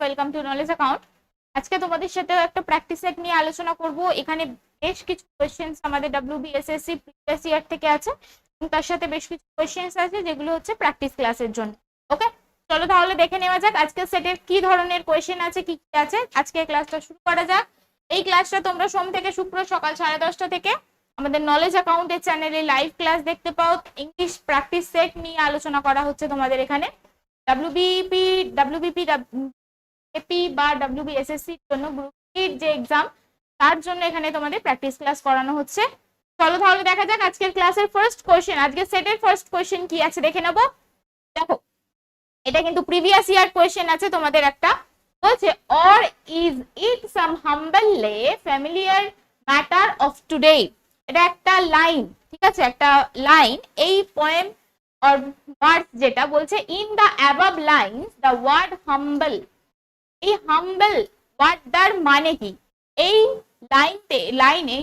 Welcome to knowledge account আজকে তোমাদের সাথে একটা প্র্যাকটিস সেট নিয়ে আলোচনা করব। এখানে বেশ কিছু কোয়েশ্চেন্স আমাদের ডব্লিউবিএসএসসি প্রিভিয়াস ইয়ার থেকে আছে এবং তার সাথে বেশ কিছু কোয়েশ্চেন্স আছে যেগুলো হচ্ছে প্র্যাকটিস ক্লাসের জন্য। ওকে চলো তাহলে দেখে নেওয়া যাক আজকের সেটের কি ধরনের কোয়েশ্চেন আছে, কি কি আছে। আজকে ক্লাসটা শুরু করা যাক। এই ক্লাসটা তোমরা সোম থেকে শুক্র সকাল সাড়ে দশটা থেকে আমাদের নলেজ অ্যাকাউন্টের চ্যানেলে লাইভ ক্লাস দেখতে পাও। ইংলিশ প্র্যাকটিস সেট নিয়ে আলোচনা করা হচ্ছে তোমাদের এখানে। ডাব্লিউবিপি ডাব্লিউবিপি এপি বা ডাব্লিউবিএসএসসি জন্য গ্রুপ সির যে এক্সাম তার জন্য এখানে তোমাদের প্র্যাকটিস ক্লাস করানো হচ্ছে। চলো তাহলে দেখা যাক আজকের ক্লাসের ফার্স্ট কোয়েশ্চেন আজকের সেটের ফার্স্ট কোয়েশ্চেন কি আছে দেখে নেব। দেখো, এটা কিন্তু প্রিভিয়াস ইয়ার কোয়েশ্চেন আছে, তোমাদের একটা। বলছে অর ইজ ইট সাম হাম্বল লে ফ্যামিলিয়ার ম্যাটার অফ টুডে এটা একটা লাইন ঠিক আছে? একটা লাইন এই পোয়েম অর ওয়ার্ড যেটা বলছে in the above line the word humble এই হাম্বল ওয়ার্ডটার মানে কি? এই লাইনতে, লাইনে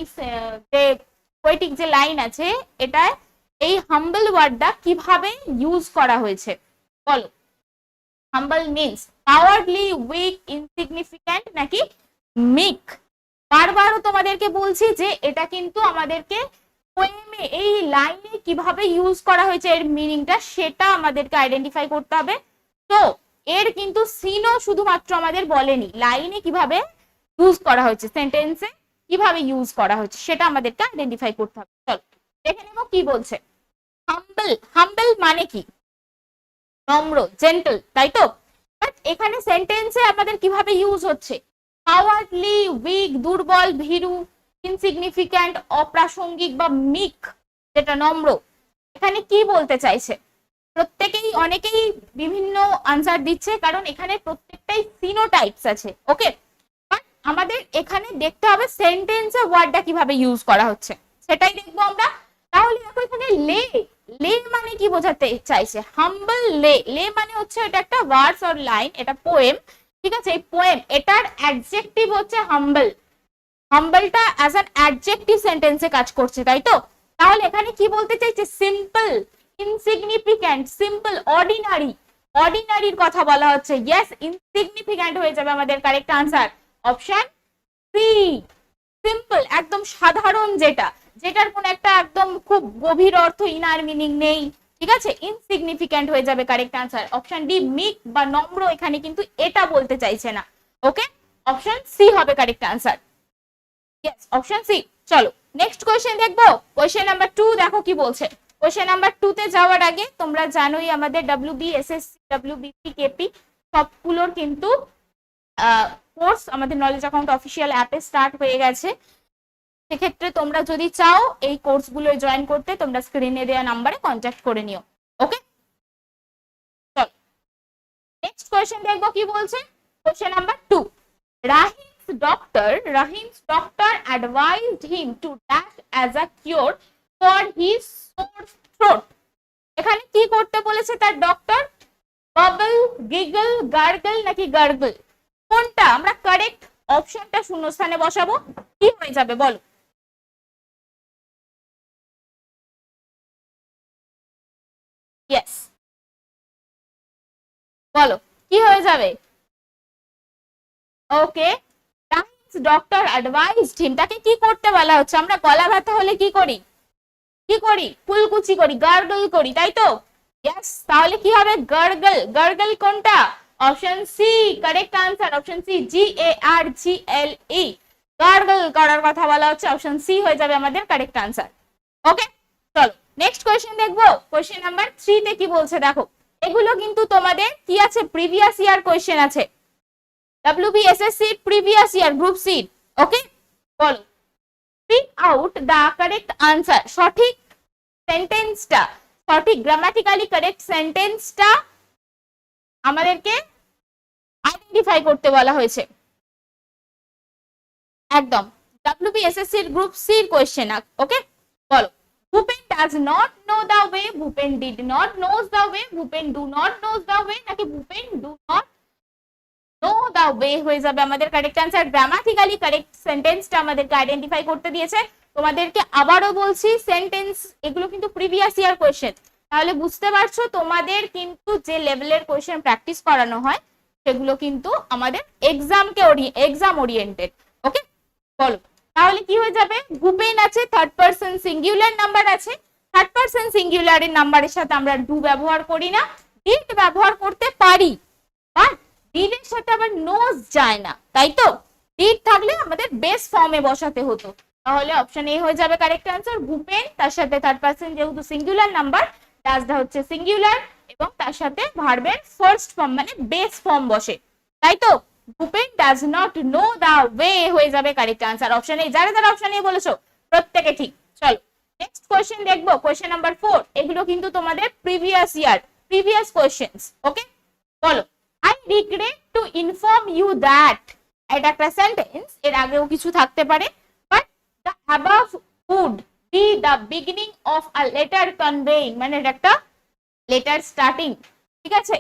যে পোয়েটিক যে লাইন আছে, এটা এই হাম্বল ওয়ার্ডটা কীভাবে ইউজ করা হয়েছে? বলো। Humble means powerly weak insignificant নাকি মিক বারবারও তোমাদেরকে বলছি যে এটা কিন্তু আমাদেরকে পোয়েমে এই লাইনে কীভাবে ইউজ করা হয়েছে, এর মিনিংটা সেটা আমাদেরকে আইডেন্টিফাই করতে হবে। তো এর কিন্তু সিনও শুধুমাত্র আমাদের বলেনি। লাইনে কীভাবে ইউজ করা হয়েছে সেন্টেন্সে কীভাবে ইউজ করা হয়েছে, সেটা আমাদেরকে আইডেন্টিফাই করতে হবে। চলো, দেখে নেব কি বলছে। হাম্বল হাম্বল মানে কি? নম্র জেন্টল তাই তো? বাট এখানে সেন্টেন্সে আমাদের কীভাবে ইউজ হচ্ছে? পাওয়ারলি উইক দুর্বল, ভীরু ইনসিগনিফিক্যান্ট অপ্রাসঙ্গিক বা মিক যেটা নম্র। এখানে কি বলতে চাইছে? প্রত্যেকেই অনেকেই বিভিন্ন আনসার দিচ্ছে, কারণ এখানে প্রত্যেকটাই সিনোটাইপস আছে ওকে আমাদের এখানে দেখতে হবে সেন্টেন্সে ওয়ার্ডটা কীভাবে ইউজ করা হচ্ছে, সেটাই দেখব আমরা। তাহলে দেখো এখানে লে লে মানে কি বোঝাতে চাইছে? হাম্বল লে লে মানে হচ্ছে এটা একটা ওয়ার্ডস অর লাইন এটা পোয়েম ঠিক আছে? এই পোয়েম এটার অ্যাডজেক্টিভ হচ্ছে হাম্বল হাম্বলটা অ্যাজ অ্যাডজেক্টিভ সেন্টেন্সে কাজ করছে, তাই তো? তাহলে এখানে কি বলতে চাইছে? সিম্পল ইনসিগনিফিক্যান্ট সিম্পল অর্ডিনারি অর্ডিনারির কথা বলা হচ্ছে। ইয়েস ইনসিগনিফিক্যান্ট হয়ে যাবে আমাদের correct answer option C simple একদম সাধারণ যেটা। যেটার কোন একটা একদম খুব গভীর অর্থ ইনার মিনিং নেই। ঠিক আছে? ইনসিগনিফিক্যান্ট হয়ে যাবে correct answer option D meek বা নম্র এখানে কিন্তু এটা বলতে চাইছে না। ওকে অপশন সি হবে কারেক্ট আনসার অপশন সি চলো নেক্সট কোয়েশ্চেন দেখব? কোয়েশ্চেন নাম্বার টু দেখো কি বলছে। কোয়েশ্চেন নাম্বার টু তে যাওয়ার আগে তোমরা জানোই আমাদের W B W BP KP সবগুলোর কিন্তু কোর্স আমাদের নলেজ অ্যাকাউন্ট অফিসিয়াল অ্যাপে স্টার্ট হয়ে গেছে। সেক্ষেত্রে তোমরা যদি চাও এই কোর্সগুলো জয়েন করতে, তোমরা স্ক্রিনে দেওয়া নাম্বারে কন্ট্যাক্ট করে নিও ওকে চল। নেক্সট কোয়েশ্চেন দেখব কি বলছে? Question number two Rahim's doctor Rahim's doctor advised him to dash as a cure for his sore throat এখানে কি করতে বলেছে তার ডক্টর বাবল গিগল গার্গল নাকি গার্গল কোনটা? আমরা কারেক্ট অপশনটা শূন্যস্থানে বসাবো। কি হয়ে যাবে বলো? ইয়েস বলো, কি হয়ে যাবে? ওকে ডক্টর অ্যাডভাইসড হিম তাকে কি করতে বলা হচ্ছে? আমরা গলা ব্যথা হলে কি করি? কি করি? কুলকুচি করি, গার্গল করি, তাই তো? তাহলে কি হবে? গার্গল। গার্গল কোনটা? Option C correct answer option C G A R G L E gargle করার কথা বলা হচ্ছে অপশন সি হয়ে যাবে আমাদের কারেক্ট আনসার ওকে চলো নেক্সট কোয়েশ্চেন দেখব। কোয়েশ্চেন নাম্বার থ্রিতে কি বলছে, দেখো। এগুলো কিন্তু তোমাদের কি আছে? প্রিভিয়াস ইয়ার কোয়েশ্চেন আছে। WBSSC previous year group C okay বলো। Speak out the correct answer সঠিক সেন্টেন্সটা সঠিক গ্রামাটিক্যালি কারেক্ট সেন্টেন্সটা আমাদেরকে আইডেন্টিফাই করতে বলা হয়েছে। একদম। ডাব্লিউবিএসএসসি গ্রুপ সি এর কোয়েশ্চেন ওকে বলো। Bhupen does not know the way Bhupen did not knows the way Bhupen do not knows the way নাকি Bhupen do not know the way হয়ে যাবে আমাদের কারেক্ট আনসার গ্রামাটিক্যালি কারেক্ট সেন্টেন্সটা আমাদেরকে identify করতে দিয়েছে। তোমাদেরকে আবারও বলছি সেন্টেন্স এগুলো কিন্তু প্রিভিয়াস ইয়ার কোয়েশ্চেন তাহলে বুঝতে পারছ, তোমাদের কিন্তু যে লেভেলের কোয়েশ্চেন প্র্যাকটিস করানো হয়, সেগুলো কিন্তু আমাদের এক্সামকে এক্সাম ওরিয়েন্টেড ওকে বলো। তাহলে কি হয়ে যাবে? ভূপেন আছে থার্ড পার্সন সিঙ্গুলার নাম্বার আছে। থার্ড পার্সন সিঙ্গুলারের নাম্বারের সাথে আমরা ডু ব্যবহার করি না। ডিড ব্যবহার করতে পারি বাট ডিডের সাথে আবার নোজ যায় না, তাই তো? ডিড থাকলে আমাদের বেস ফর্মে বসাতে হতো। তাহলে অপশন এ হয়ে যাবে কারেক্ট অ্যান্সার ভূপেন, তার সাথে থার্ড পার্সন যেহেতু সিঙ্গুলার নাম্বার ডাজটা হচ্ছে সিঙ্গুলার এবং তার সাথে ভার্বের ফার্স্ট ফর্ম মানে বেস ফর্ম বসে। তাই তো? Bhupen does not know the way হয়ে যাবে কারেক্ট আনসার অপশন এ যারা যারা অপশন এ বলেছ, প্রত্যেকে ঠিক। চলো নেক্সট কোয়েশ্চেন দেখব কোয়েশ্চেন নাম্বার ফোর এগুলো কিন্তু তোমাদের previous year previous questions okay বলো। I to inform you that এটা একটা সেন্টেন্স এর আগেও কিছু থাকতে পারে but the above would be the beginning of a letter conveying মানে এটা একটা লেটার স্টার্টিং ঠিক আছে?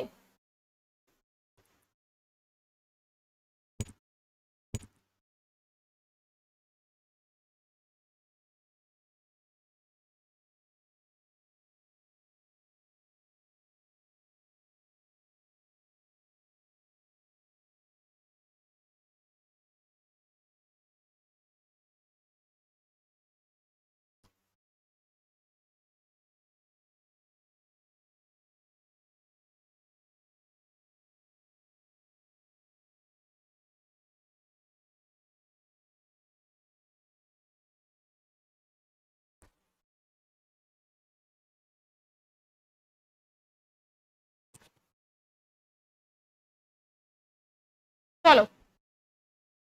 চলো।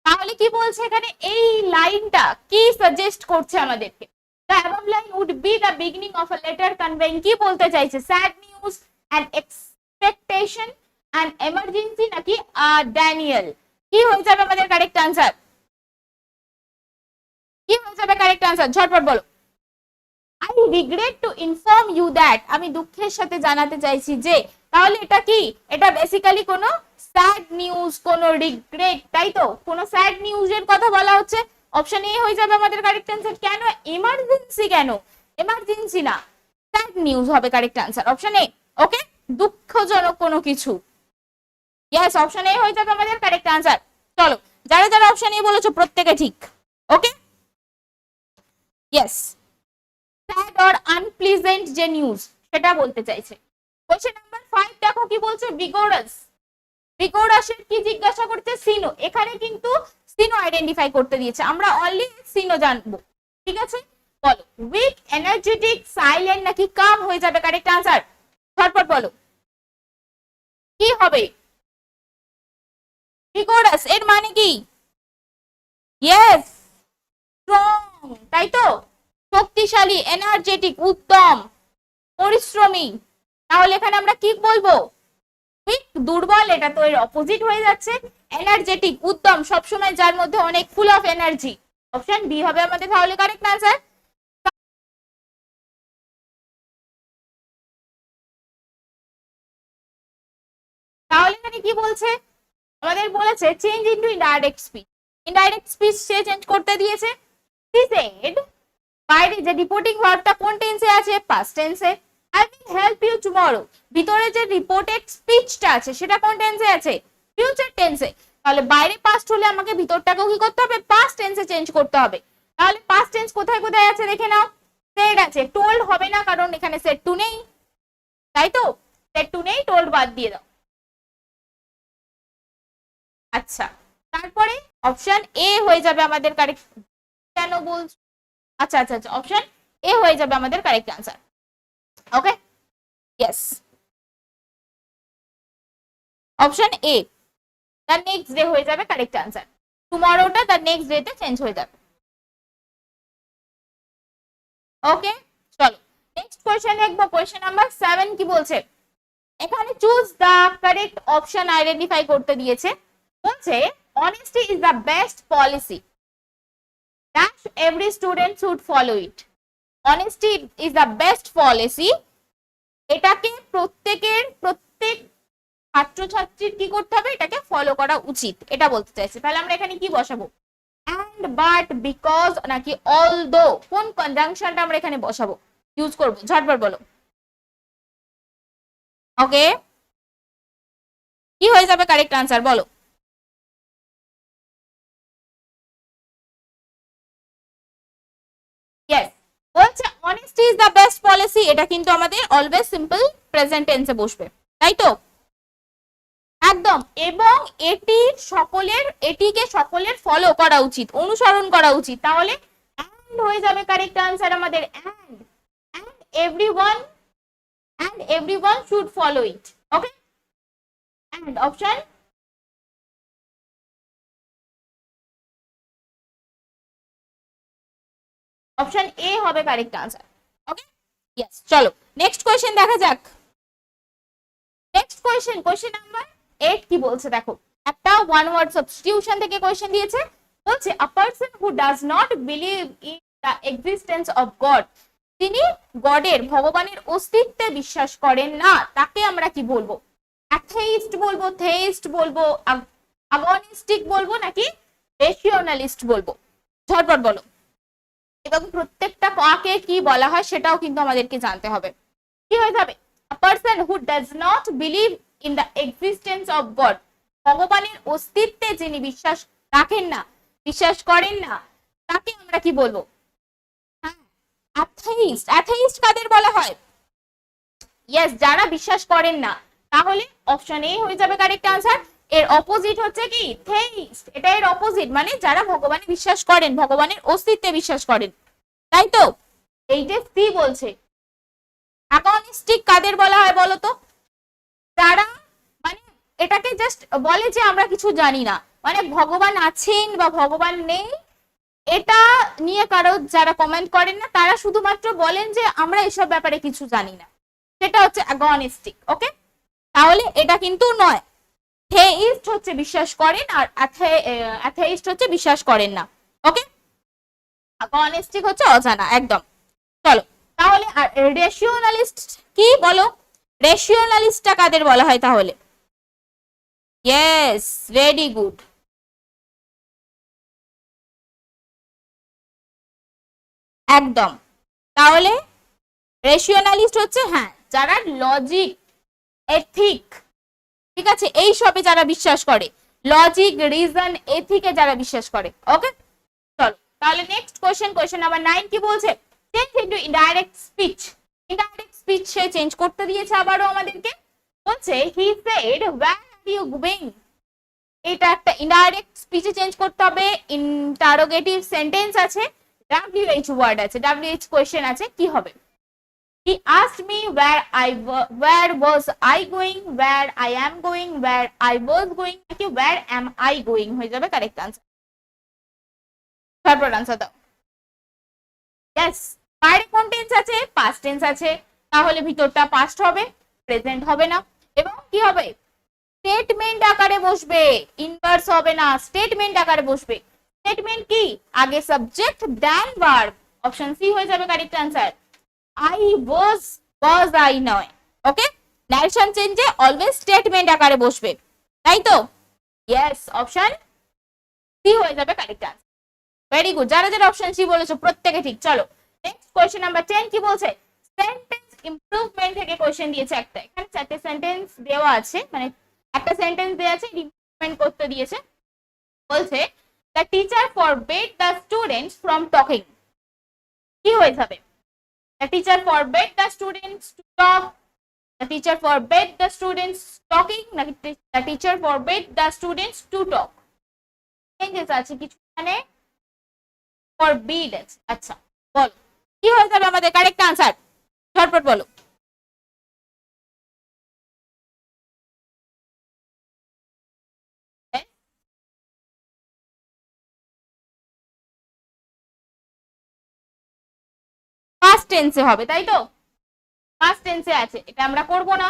তাহলে কি বলছে এখানে? এই লাইনটা কি সাজেস্ট করছে আমাদেরকে? The above line would be the beginning of a letter conveying কি বলতে চাইছে? Sad news and expectation and emergency নাকি ড্যানিয়েল কি হয়ে যাবে আমাদের কারেক্ট আনসার কি হয়ে যাবে কারেক্ট আনসার ঝটপট বলো। I regret to inform you that আমি দুঃখের সাথে জানাতে চাইছি যে, তাহলে এটা কি? এটা বেসিক্যালি কোনো স্যাড নিউজ কোনো রিগ্রেট তাই তো কোনো স্যাড নিউজের কথা বলা হচ্ছে অপশন এ হয়ে যাবে আমাদের কারেক্ট অ্যান্সার কেন? এমার্জেন্সি কেন? এমার্জেন্সি না। স্যাড নিউজ হবে correct answer option A okay দুঃখজনক কোনো কিছু। ইয়েস অপশন এ হয়ে যাবে আমাদের কারেক্ট অ্যান্সার চলো, যারা যারা অপশন এ বলেছ, প্রত্যেকে ঠিক okay yes sad or unpleasant যে নিউজ সেটা বলতে চাইছে। কোশ্চেন নাম্বার ফাইভ দেখো কি বলছে বিগোরাস বিগোরাসের কি জিজ্ঞাসা করছে? সিনো। এখানে কিন্তু সিনো আইডেন্টিফাই করতে দিয়েছে। আমরা অনলি সিনো জানব। ঠিক আছে? বলো। উইক এনার্জেটিক সাইলেন্ট নাকি কাম হয়ে যাবে? কারেক্ট আনসার ঝটপট বলো। কি হবে? বিগোরাস এর মানে কি? ইয়েস স্ট্রং তাই তো? শক্তিশালী এনার্জেটিক উত্তম, পরিশ্রমী। তাহলে এখানে আমরা কি বলব? উইক দুর্বল, এটা তো এর অপোজিট হয়ে যাচ্ছে। এনার্জেটিক উদ্যম সবসময় যার মধ্যে অনেক full of energy option B হবে আমাদের তাহলে কারেক্ট আনসার তাহলে এখানে কি বলছে? আমাদের বলেছে change into indirect speech indirect speech সে চেঞ্জ করতে দিয়েছে। He said, বাইরে যে রিপোর্টিং ভার্বটা কোন টেন্সে আছে? পাস্ট টেন্সে I will help you tomorrow ভিতরে যে রিপোর্টেড স্পিচটা আছে, সেটা কোন টেন্সে আছে? ফিউচার টেন্সে তাহলে বাইরে পাস্ট হলে আমাকে ভিতরটাকেও কি করতে হবে? পাস্ট টেন্সে চেঞ্জ করতে হবে। তাহলে পাস্ট টেন্স কোথায় কোথায় আছে দেখে নাও। সেড আছে। টোল্ড হবে না, কারণ এখানে সেট টু নেই। তাই তো? সেট টু নেই টোল্ড বাদ দিয়ে দাও। আচ্ছা। তারপরে অপশন এ হয়ে যাবে আমাদের কারেক্ট কেন বলছো আচ্ছা আচ্ছা আচ্ছা। অপশন এ হয়ে যাবে আমাদের correct answer okay yes option A তার নেক্সট ডে হয়ে যাবে কারেক্ট আনসার টুমরোটা তার নেক্সট ডেতে চেঞ্জ হয়ে যাবে। ওকে চলো। নেক্সট কোয়েশ্চেন দেখব। কোয়েশ্চেন নাম্বার সেভেন কি বলছে? এখানে choose the correct option identify করতে দিয়েছে। বলছে honesty is the best policy that every student should follow it. Honesty is the best policy. এটাকে প্রত্যেকের, প্রত্যেক ছাত্রছাত্রীর কি করতে হবে? এটাকে ফলো করা উচিত। এটা বলতে চাইছে। তাহলে আমরা এখানে কি বসাবো? অ্যান্ড বাট বিকজ নাকি অল দো কোন কনজাংশনটা আমরা এখানে বসাবো? ইউজ করব। ঝটপট বলো। ওকে কি হয়ে যাবে কারেক্ট আনসার বলো। Honesty is the best policy এটা কিন্তু আমাদের অলওয়েজ সিম্পল প্রেজেন্ট টেন্সে বসবে। তাই তো? একদম। এবং এটি সকলের, এটিকে সকলের ফলো করা উচিত, অনুসরণ করা উচিত। তাহলে অ্যান্ড হয়ে যাবে কারেক্ট আনসার আমাদের and and everyone and everyone should follow it okay and option option A হবে কারেক্ট আনসার ওকে ইয়েস চলো নেক্সট কোয়েশ্চেন দেখা যাক। Next question question number eight কি বলছে দেখো? একটা ওয়ান ওয়ার্ড সাবস্টিটিউশন থেকে কোয়েশ্চেন দিয়েছে। বলছে a person who does not believe in the existence of God তিনি গডের, ভগবানের অস্তিত্বে বিশ্বাস করেন না। তাকে আমরা কি বলব? অ্যাথেইস্ট বলব থেইস্ট বলব আগনিস্টিক বলব নাকি রেশিওনালিস্ট বলব? ঝটপট বলো। এবং প্রত্যেকটা কাকে কি বলা হয় সেটাও কিন্তু আমাদেরকে জানতে হবে। কি হয়ে যাবে? Person who does not believe in the existence of God, ভগবানের অস্তিত্বে যিনি বিশ্বাস রাখেন না, বিশ্বাস করেন না, তাকে আমরা কি বলব? অ্যাথেইস্ট অ্যাথেইস্ট কাদের বলা হয়? ইয়েস যারা বিশ্বাস করেন না, তাহলে অপশন এ হয়ে যাবে কারেক্ট আনসার এর অপোজিট হচ্ছে কি? থেইস্ট এটা এর অপোজিট মানে যারা ভগবানে বিশ্বাস করেন, ভগবানের অস্তিত্বে বিশ্বাস করেন। তাই তো? এই যে সি বলছে অ্যাগনিস্টিক কাদের বলা হয় বলো তো যারা মানে এটাকে জাস্ট বলে যে আমরা কিছু জানি না। মানে ভগবান আছেন বা ভগবান নেই, এটা নিয়ে কারও যারা কমেন্ট করেন না, তারা শুধুমাত্র বলেন যে আমরা এসব ব্যাপারে কিছু জানি না। সেটা হচ্ছে অ্যাগনিস্টিক ওকে তাহলে এটা কিন্তু নয়। থেইস্ট হচ্ছে বিশ্বাস করেন আর অ্যাথেইস্ট হচ্ছে বিশ্বাস করেন না। ওকে অনেস্টিক হচ্ছে অজানা, একদম। চলো, তাহলে আর রেশিওনালিস্ট কি বলো? রেশিওনালিস্টটা কাদের বলা হয় তাহলে? ইয়েস ভেরি গুড একদম। তাহলে রেশিওনালিস্ট হচ্ছে হ্যাঁ যারা লজিক এথিক ঠিক আছে? এই সবে যারা বিশ্বাস করে লজিক রিজন এথিকে যারা বিশ্বাস করে ওকে চলো, তাহলে next question question number nine কি বলছে? Change into indirect speech indirect speech সে চেঞ্জ করতে দিয়েছে আবারও আমাদেরকে। বলছে he said where are you going এটা একটা ইনডাইরেক্ট স্পিচে চেঞ্জ করতে হবে। ইন্টারোগেটিভ সেন্টেন্স আছে। ডাব্লিউএইচ ওয়ার্ড আছে। ডাব্লিউএইচ কোয়েশ্চেন আছে। কি হবে? He asked me where I where was I going, where I am going, where I was going, নাকি where am I going? হয়ে যাবে কারেক্ট আনসার তারপর আনসার দাও। ইয়েস বাইরে কোন টেন্স আছে? পাস্ট টেন্স আছে। তাহলে ভিতরটা পাস্ট হবে প্রেজেন্ট হবে না। এবং কি হবে? স্টেটমেন্ট আকারে বসবে ইনভার্স হবে না। স্টেটমেন্ট আকারে বসবে। স্টেটমেন্ট কি? আগে subject then verb option C হয়ে যাবে correct answer I was was I নয় ওকে ন্যারেশন চেঞ্জে অলওয়েজ স্টেটমেন্ট আকারে বসবে। তাই তো? ইয়েস অপশন সি হয়ে যাবে কারেক্ট আনসার ভেরি গুড যারা যারা অপশন সি বলেছ, প্রত্যেকে ঠিক। চলো নেক্সট কোয়েশ্চেন নাম্বার টেন কি বলছে? সেন্টেন্স ইমপ্রুভমেন্ট থেকে কোয়েশ্চেন দিয়েছে একটা। এখানে চারটে সেন্টেন্স দেওয়া আছে। মানে একটা সেন্টেন্স দেওয়া আছে ইমপ্রুভমেন্ট করতে দিয়েছে। বলছে the teacher forbade the students from talking কি হয়ে যাবে? The teacher forbade the students to talk. The teacher forbade the students talking. The teacher forbade the students to talk. Changes আছে কিছু মানে forbid আচ্ছা বলো কি হয়ে যাবে আমাদের কারেক্ট আনসার ঝটপট বলো ফার্স্ট টেন্সে হবে, তাই তো? ফার্স্ট টেন্সে আছে, এটা আমরা করব না।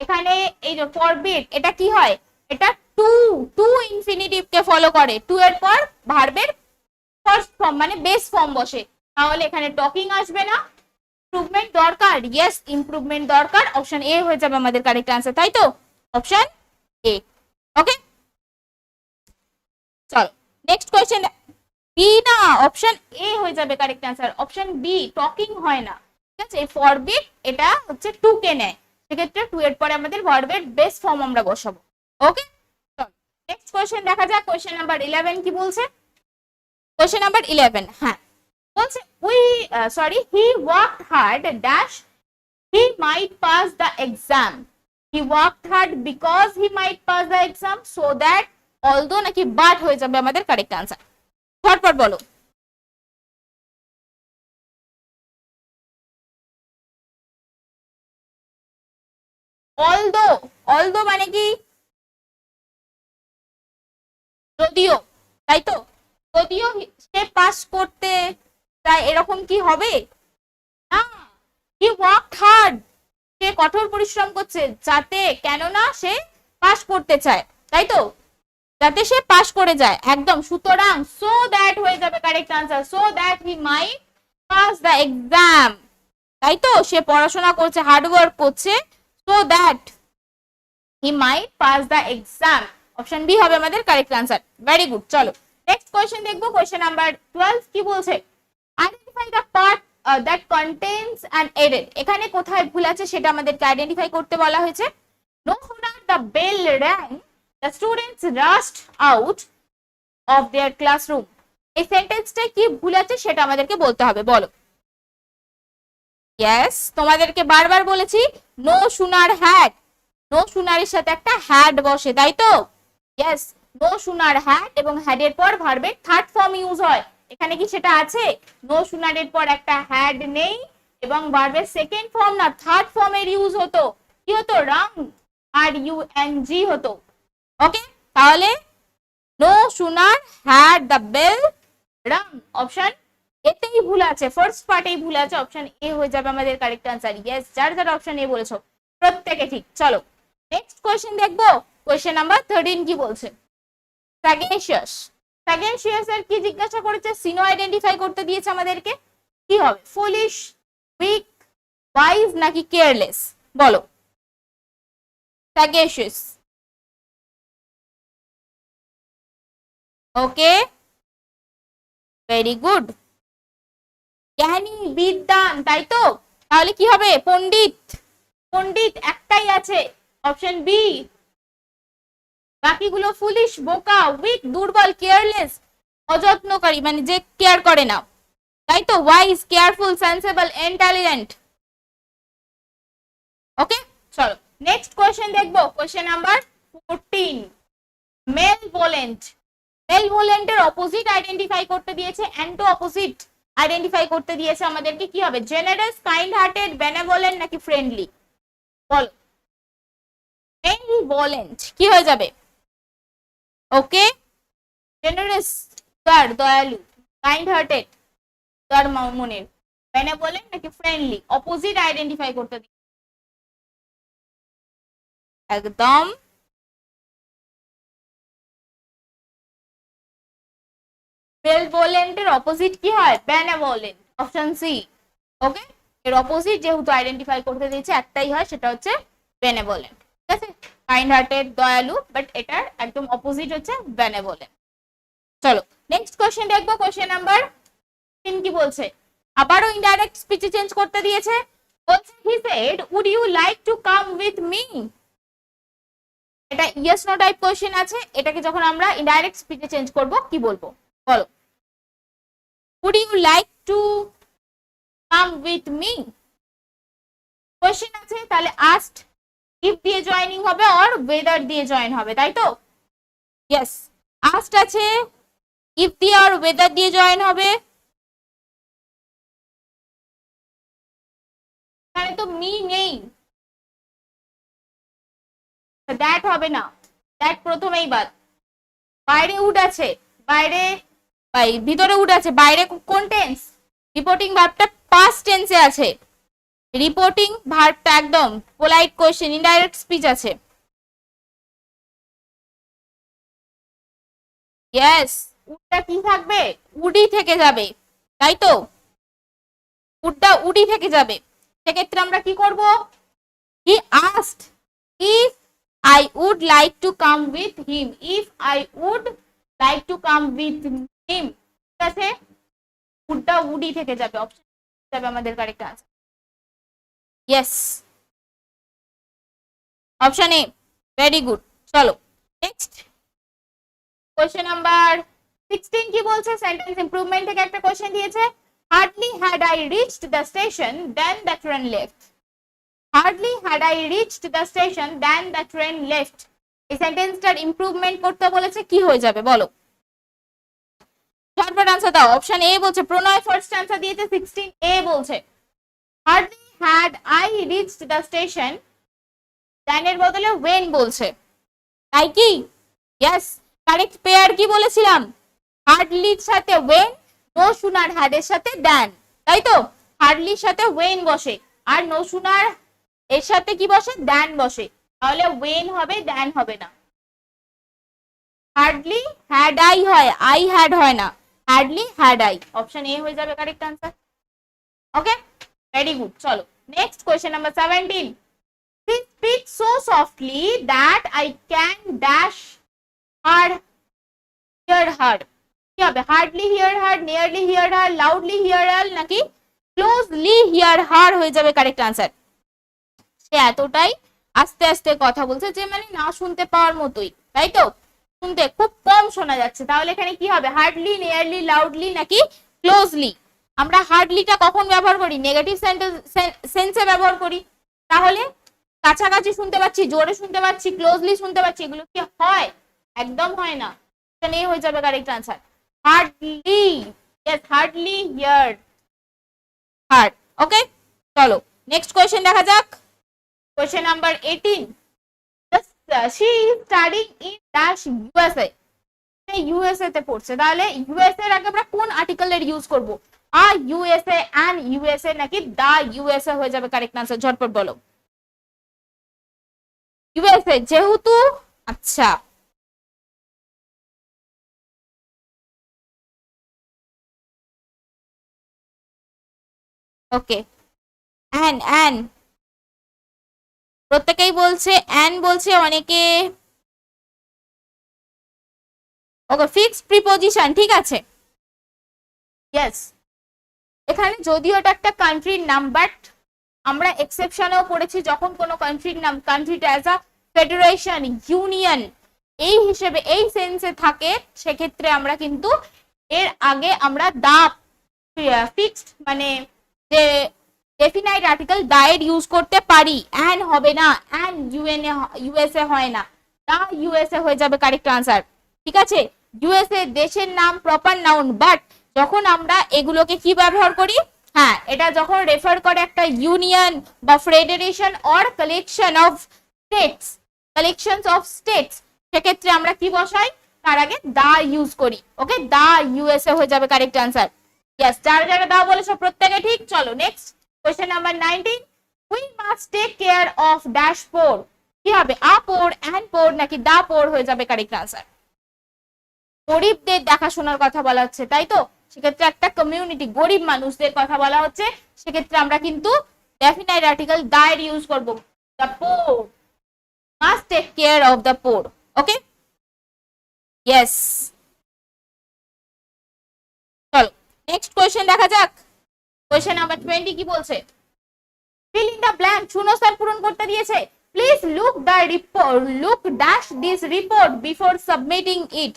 এখানে এই যে ফরবিড এটা কি হয়? এটা টু টু ইনফিনিটিভ কে ফলো করে। টু এর পর ভার্বের ফার্স্ট ফর্ম মানে বেস ফর্ম বসে। তাহলে এখানে টকিং আসবে না। ইমপ্রুভমেন্ট দরকার ইয়েস ইমপ্রুভমেন্ট দরকার। অপশন এ হয়ে যাবে আমাদের কারেক্ট আনসার তাই তো? অপশন এ ওকে চলো নেক্সট কোয়েশ্চেন বি না অপশন এ হয়ে যাবে correct answer option B talking হয় না, ঠিক আছে? ফরবিট এটা হচ্ছে টু কে নেয়, সেক্ষেত্রে টু এর পরে আমাদের ভার্বের বেস ফর্ম আমরা বসাবো ওকে নেক্সট কোয়েশ্চেন দেখা যাক কোয়েশ্চেন নাম্বার ইলেভেন কি বলছে? কোয়েশ্চেন নাম্বার ইলেভেন হ্যাঁ বলছে we sorry he work hard dash he might pass the exam he work hard because he might pass the exam so that although নাকি but হয়ে যাবে আমাদের কারেক্ট আনসার ঝটপট বলো। অলদো অলদো মানে কি? যদিও, তাই তো? যদিও সে পাস করতে চায়, এরকম কি হবে? না হি ওয়ার্ক হার্ড সে কঠোর পরিশ্রম করছে, যাতে কেননা সে পাস করতে চায়, তাই তো? যাতে সে পাস করে যায়। একদম। সুতরাং সো দ্যাট হয়ে যাবে correct answer so that he might pass the exam তাই তো? সে পড়াশোনা করছে হার্ড ওয়ার্ক করছে। So that he might pass the exam option B হবে আমাদের কারেক্ট আনসার ভেরি গুড চলো নেক্সট কোয়েশ্চেন দেখব। কোয়েশ্চেন নাম্বার টুয়েলভ কি বলছে? Identify the part that contains and added এখানে কোথায় ভুল আছে সেটা আমাদেরকে আইডেন্টিফাই করতে বলা হয়েছে। No sooner the bell rang the students rushed out of their classroom এই সেন্টেন্সটা কি ভুল আছে সেটা আমাদেরকে বলতে হবে, বলো। ইয়েস তোমাদেরকে বারবার বলেছি নো সুনার হ্যাড নো সুনারের সাথে একটা হ্যাড বসে, তাই তো? ইয়েস নো সুনার হ্যাড এবং হ্যাডের পর ভার্বের থার্ড ফর্ম ইউজ হয়। এখানে কি সেটা আছে? নো সুনারের পর একটা হ্যাড নেই এবং ভার্বের সেকেন্ড ফর্ম না থার্ড ফর্মের ইউজ হতো। কি হতো? রাং আর ইউ এন জি হতো। ওকে তাহলে no sooner had the bell rang option এতেই ভুল আছে। ফার্স্ট পার্টেই ভুল আছে অপশন এ হয়ে যাবে আমাদের কারেক্ট আনসার ইয়েস যার যার অপশন এ বলেছ, প্রত্যেকে ঠিক। চলো নেক্সট কোয়েশ্চেন দেখব। কোয়েশ্চেন নাম্বার থার্টিন কি বলছে? স্যাগেশিয়াস স্যাগেশিয়াস এর কি জিজ্ঞাসা করেছে? সিনো আইডেন্টিফাই করতে দিয়েছে আমাদেরকে। কি হবে? ফুলিশ উইক ওয়াইজ নাকি কেয়ারলেস বলো। স্যাগেশিয়াস ওকে ভেরি গুড জ্ঞানী বিদ্যান তাই তো? তাহলে কি হবে? পণ্ডিত। পণ্ডিত একটাই আছে। অপশন বি বাকিগুলো ফুলিশ বোকা উইক দুর্বল কেয়ারলেস অযত্নকারী মানে যে কেয়ার করে না। তাই তো? Wise careful sensible intelligent okay চলো। নেক্সট কোয়েশ্চেন দেখব। Question number fourteen malevolent মেল ভোলেন্টের অপোজিট আইডেন্টিফাই করতে দিয়েছে অ্যান্টো অপোজিট আইডেন্টিফাই করতে দিয়েছে আমাদেরকে, কি হবে? জেনারেস কাইন্ড হার্টেড বেনেভোলেন্ট নাকি ফ্রেন্ডলি বলো। বেনিভোলেন্ট কি হয়ে যাবে? ওকে জেনারেস তার দয়ালু। কাইন্ড হার্টেড তার মনের? বেনেভোলেন্ট নাকি ফ্রেন্ডলি অপোজিট আইডেন্টিফাই করতে দিই একদম বেলভোলেন্টের অপোজিট কি হয়? বেনেভোলেন্ট অপশন সি ওকে এর অপোজিট যেহেতু আইডেন্টিফাই করতে দিয়েছে, একটাই হয়, সেটা হচ্ছে বেনেভোলেন্ট ঠিক আছে? কাইন্ড হার্টেড দয়ালু বাট এটার একদম অপোজিট হচ্ছে বেনেভোলেন্ট চলো নেক্সট কোশ্চেন দেখব কোশ্চেন নাম্বার তিন কি বলছে? আবারও ইনডাইরেক্ট স্পিচে চেঞ্জ করতে দিয়েছে। বলছে he said would you like to come with me এটা ইয়েস নো টাইপ কোশ্চেন আছে। এটাকে যখন আমরা ইনডাইরেক্ট স্পিচে চেঞ্জ করব, কি বলব? বলো। Would you like to come with me question আছে, তাহলে আস্ট ইফ দিয়ে জয়েনিং হবে অর ওয়েদার দিয়ে জয়েন হবে, তাই তো? ইয়েস আস্ট আছে ইফ দিয়ে আর ওয়েদার দিয়ে জয়েন হবে। এখানে তো মি নেই। দ্যাট হবে না। দ্যাট প্রথমেই বাদ। বাইরে উড আছে। বাইরে ভাই, ভিতরে উড আছে, বাইরে কোন টেন্স রিপোর্টিং ভার্বটা পাস্ট টেন্সে আছে। রিপোর্টিং ভার্বটা একদম পোলাইট কোয়েশ্চেন ইনডাইরেক্ট স্পিচ আছে। ইয়েস উডটা কি থাকবে? উডি থেকে যাবে, তাই তো? উডটা উডি থেকে যাবে। সেক্ষেত্রে আমরা কি করব? He asked if I would like to come with him if I would like to come with him ঠিক আছে? উডটা উডি থেকে যাবে অপশন যাবে আমাদের correct answer yes option A very good চলো নেক্সট কোশ্চেন নাম্বার সিক্সটিন কি বলছে? সেন্টেন্স ইমপ্রুভমেন্ট থেকে একটা কোশ্চেন দিয়েছে। Hardly had I reached the station then the train left hardly had I reached the station then the train left এই সেন্টেন্সটার improvement করতে বলেছে, কি হয়ে যাবে? বলো। ঝটপট আনসার দাও। অপশন এ বলছে, প্রণয় ফার্স্ট আনসার দিয়েছে সিক্সটিন এ বলছে। Hardly had I reached the স্টেশনের বদলে ওয়েন বলছে। তাই কি? ইয়েস কারেক্ট পেয়ার কি বলেছিলাম? হার্ডলির সাথে ওয়েন নো সুনার হ্যাডের সাথে দেন তাই তো? হার্ডলির সাথে ওয়েন বসে, আর নো সুনার এর সাথে কি বসে? দেন বসে। তাহলে ওয়েন হবে দেন হবে না। হার্ডলি হ্যাড আই হয় আই হ্যাড হয় না। Hardly had I option A হয়ে যাবে correct answer okay very good চলো next question number seventeen Please speak so softly that I can dash her, hear her. কি হবে? Hardly hear her nearly hear her loudly hear her নাকি closely here হার হয়ে যাবে correct answer সে এতটাই আস্তে আস্তে কথা বলছে যে মানে না শুনতে পাওয়ার মতোই, তাই তো? শুনতে খুব কম শোনা যাচ্ছে। তাহলে এখানে কি হবে? হার্ডলি নিয়ারলি লাউডলি নাকি ক্লোজলি আমরা হার্ডলিটা কখন ব্যবহার করি? নেগেটিভ সেন্সে ব্যবহার করি। তাহলে কাছাকাছি শুনতে পাচ্ছি, জোরে শুনতে পাচ্ছি ক্লোজলি শুনতে পাচ্ছি, এগুলো কি হয়? একদম হয় না। এখানে হয়ে যাবে correct answer hardly yes hardly hear hard okay চলো নেক্সট কোয়েশ্চেন দেখা যাক। Question number 18 she is studying in dash USA USA তে পড়ছে। তাহলে ইউএসএ এর আগে আমরা কোন আর্টিকেলের ইউজ করব? আ ইউএসএ অ্যান্ড ইউএসএ নাকি দা ইউএসএ হয়ে যাবে কারেক্ট আনসার ঝটপট বলো। ইউএসএ যেহেতু আচ্ছা। ওকে অ্যান অ্যান প্রত্যেকেই বলছে অ্যান বলছে অনেকে। ওকে ফিক্সড প্রিপোজিশন ঠিক আছে? ইয়েস এখানে যদিও এটা একটা কান্ট্রির নাম বাট আমরা এক্সেপশনেও পড়েছি যখন কোনো কান্ট্রির নাম কান্ট্রিটা অ্যাজ আ ফেডারেশন ইউনিয়ন এই হিসেবে, এই সেন্সে থাকে, সেক্ষেত্রে আমরা কিন্তু এর আগে আমরা দা ফিক্সড মানে যে ডেফিনাইট আর্টিকেল দায়ের ইউজ করতে পারি। অ্যান হবে না। অ্যান ইউএন ইউএসএ হয় না। দা ইউএসএ হয়ে যাবে কারেক্ট আনসার ঠিক আছে? ইউএসএ দেশের নাম প্রপার নাউন বাট যখন আমরা এগুলোকে কি ব্যবহার করি? হ্যাঁ এটা যখন রেফার করে একটা ইউনিয়ন বা federation or collection of states collections of states সেক্ষেত্রে আমরা কি বসাই? তার আগে দা ইউজ করি। ওকে দা ইউএসএ হয়ে যাবে কারেক্ট আনসার ইয়াস যারা যারা দা বলেছ প্রত্যেকে ঠিক? চলো next question number 19 we must take care of dash poor কি হবে? আ পোর অ্যান্ড পোর নাকি দা পোর হয়ে যাবে কারেক্ট আনসার গরিবদের দেখাশোনার কথা বলা হচ্ছে, তাই তো? সেক্ষেত্রে একটা কমিউনিটি গরিব মানুষদের কথা বলা হচ্ছে। সেক্ষেত্রে আমরা কিন্তু ডেফিনাইট আর্টিকেল দায়ের ইউজ করব। The poor must take care of the poor okay yes চলো নেক্সট কোয়েশ্চেন দেখা যাক। কোয়েশ্চেন নাম্বার টোয়েন্টি কি বলছে? ফিল ইন দ্য ব্ল্যাঙ্ক শূন্যস্থান পূরণ করতে দিয়েছে। Please look the report look dash this report before submitting it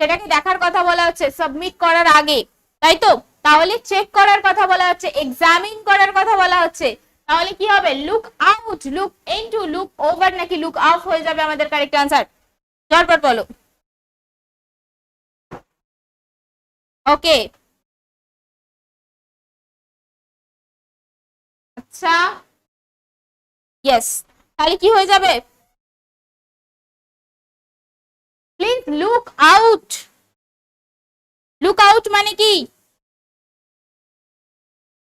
সেটাকে দেখার কথা বলা হচ্ছে সাবমিট করার আগে। তাই তো? তাহলে চেক করার কথা বলা হচ্ছে এক্সামিন করার কথা বলা হচ্ছে। তাহলে কি হবে? Look out look into look over নাকি লুক আউট হয়ে যাবে আমাদের কারেক্ট আনসার ঝটপট বলো। ওকে আচ্ছা। ইয়েস তাহলে কি হয়ে যাবে? Please look out look out মানে কি?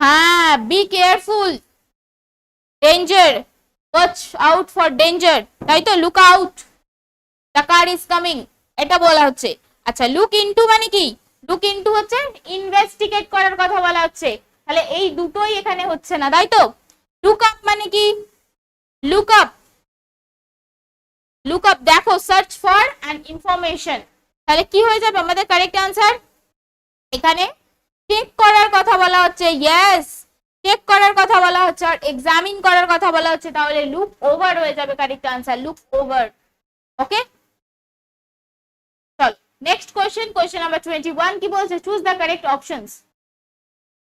হ্যাঁ be careful danger watch out for danger তাই তো? Look out the car is coming এটা বলা হচ্ছে। আচ্ছা লুক ইনটু মানে কি? লুক ইনটু হচ্ছে ইনভেস্টিগেট করার কথা বলা হচ্ছে। তাহলে এই দুটোই এখানে হচ্ছে না, তাই তো? লুক আপ মানে কি লুক আপ লুক আপ দেখো সার্চ ফর অ্যান্ড ইনফরমেশন তাহলে কি হয়ে যাবে? আমাদের কারেক্ট আনসার এখানে চেক করার কথা বলা হচ্ছে ইয়েস চেক করার কথা বলা হচ্ছে আর এক্সামিন করার কথা বলা হচ্ছে, তাহলে লুক ওভার হয়ে যাবে correct answer look over okay চল next question question number twenty one কি বলছে? Choose the correct options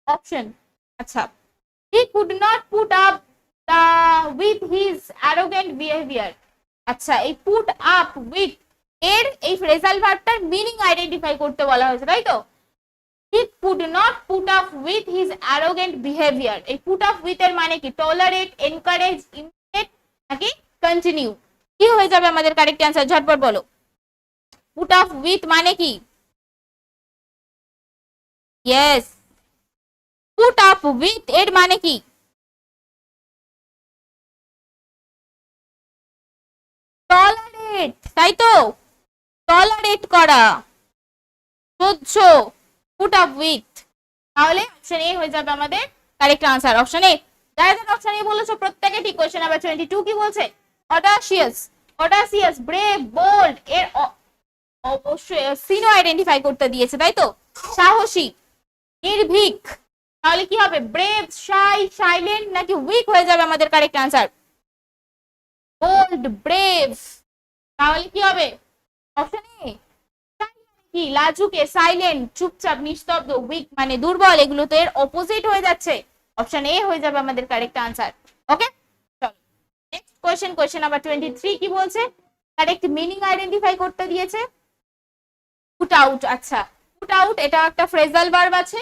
option আচ্ছা। He could not put up the with his arrogant behaviour আচ্ছা এই পুট আপ উইথ এর এই ফ্রেজাল ভার্বটার মিনিং আইডেন্টিফাই করতে বলা হয়েছে, তাই তো? He could not put up with his arrogant behaviour এই পুট আপ উইথ এর মানে কি? টলারেট এনকারেজ ইমিটেট নাকি কন্টিনিউ কি হয়ে যাবে আমাদের কারেক্ট অ্যান্সার ঝটপট বলো। পুট আপ উইথ মানে কি? ইয়েস পুট আপ উইথ এর মানে কি? টলারেট তাই তো? টলারেট করা। সহ্য পুট আপ উইথ তাহলে অপশন এ হয়ে যাবে আমাদের কারেক্ট আনসার অপশন এ যারা অপশন এ বলেছ, প্রত্যেকে ঠিক কোশ্চেন নাম্বার টোয়েন্টি টু কি বলছে? অডাসিয়াস অডাসিয়াস ব্রেভ বোল্ড এর অবশ্যই সিনো আইডেন্টিফাই করতে দিয়েছে, তাই তো? সাহসী, নির্ভীক। তাহলে কি হবে? ব্রেভ শাই সাইলেন্ট নাকি উইক হয়ে যাবে আমাদের কারেক্ট আনসার বোল্ড ব্রেভ তাহলে কি হবে? অপশন এ কি? লাজুকে সাইলেন্ট চুপচাপ, নিস্তব্ধ উইক মানে দুর্বল, এগুলো তো এর অপোজিট হয়ে যাচ্ছে। অপশন এ হয়ে যাবে আমাদের কারেক্ট আনসার ওকে চলো। Next question question number twenty three কি বলছে? কারেক্ট মিনিং আইডেন্টিফাই করতে দিয়েছে। পুট আউট আচ্ছা। পুট আউট এটা একটা ফ্রেজাল ভার্ব আছে।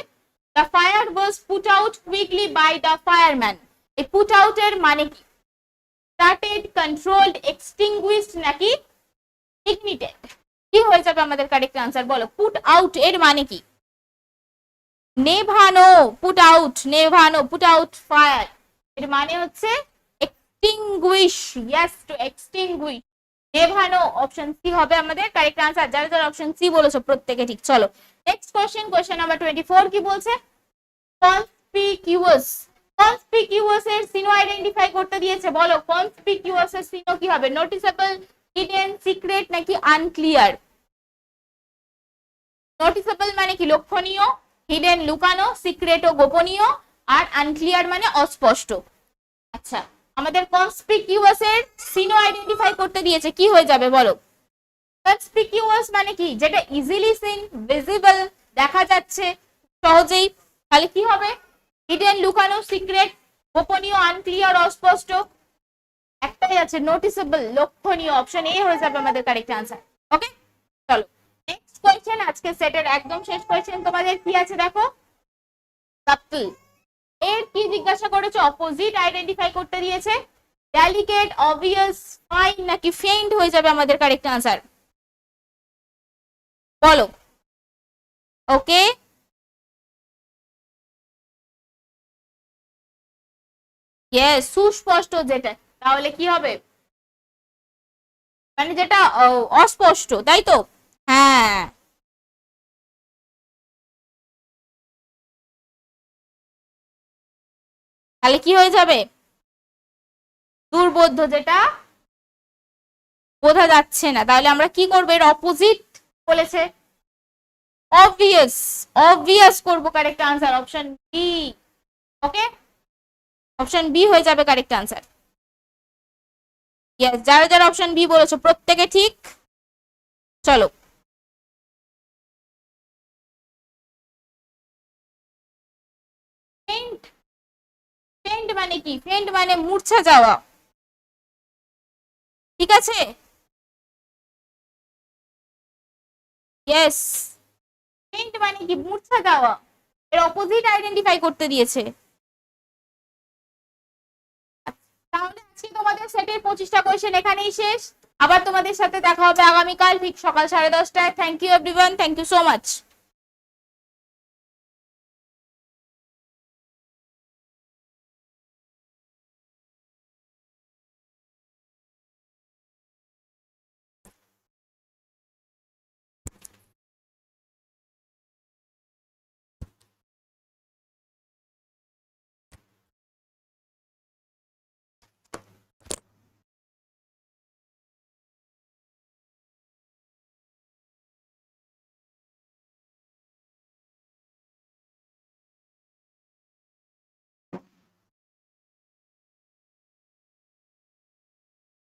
The fire was put out quickly by the fireman এই পুট আউট এর মানে কি স্টার্টেড কন্ট্রোলড এক্সটিংগুইশড নাকি ইগনিটেড কি হয়ে যাবে আমাদের কারেক্ট আনসার বলো? পুট আউট এর মানে কি? নেভানো পুট আউট নেভানো পুট আউট ফায়ার এর মানে হচ্ছে এক্সটিংগুইশ ইয়েস টু এক্সটিংগুইশ নেভানো অপশন সি হবে আমাদের কারেক্ট আনসার যারা যারা অপশন সি বলেছ প্রত্যেকে ঠিক, চলো। Next question question number twenty four কি বলছে? কনস্পিকিউয়াস কনস্পিকিউয়াস এর সিনো আইডেন্টিফাই করতে দিয়েছে, বলো। কনস্পিকিউয়াস এর সিনো কি হবে? নোটিসেবল হিডেন সিক্রেট নাকি আনক্লিয়ার নোটিসেবল মানে কি? লক্ষণীয় হিডেন লুকানো সিক্রেট ও গোপনীয়, আর আনক্লিয়ার মানে অস্পষ্ট। আচ্ছা আমাদের কনস্পিকিউয়াস এর সিনো আইডেন্টিফাই করতে দিয়েছে, কি হয়ে যাবে, বলো। কনস্পিকিউয়াস মানে কি? যেটা ইজিলি সিন ভিজিবল দেখা যাচ্ছে সহজেই। তাহলে কি হবে? হিডেন লুকানো সিক্রেট গোপনীয় আনক্লিয়ার অস্পষ্ট। একটাই আছে নোটিসেবল লক্ষণীয়। অপশন এ হয়ে যাবে আমাদের কারেক্ট আনসার ওকে চলো। নেক্সট কোয়েশ্চেন আজকে সেটের একদম শেষ কোয়েশ্চেন তোমাদের কি আছে দেখো? সাপ্পল এর কি জিজ্ঞাসা করেছে? অপোজিট আইডেন্টিফাই করতে দিয়েছে। ডেলিকেট অবভিয়াস ফাইন নাকি ফেইন্ট হয়ে যাবে আমাদের কারেক্ট আনসার বলো। ওকে? সুস্পষ্ট যেটা। তাহলে কি হবে? মানে যেটা অস্পষ্ট, তাই তো? হ্যাঁ। তাহলে কি হয়ে যাবে? দুর্বোধ্য যেটা, বোঝা যাচ্ছে না। তাহলে আমরা কি করব? এর অপোজিট বলেছে? অবভিয়াস অবভিয়াস করব correct answer option B okay option B হয়ে যাবে কারেক্ট যারা যারা অপশন বি ঠিক? চলো। ফেন্ট মানে কি? ফেন্ট মানে মূর্ছা যাওয়া। ঠিক আছে? ইয়েস পেন্ট মানে কি? মূর্ছা যাওয়া এর অপোজিট আইডেন্টিফাই করতে দিয়েছে। তাহলে আজকে তোমাদের সেটের পঁচিশটা কোয়েশ্চেন এখানেই শেষ। আবার তোমাদের সাথে দেখা হবে আগামীকাল, ঠিক সকাল সাড়ে দশটায়। Thank you everyone thank you so much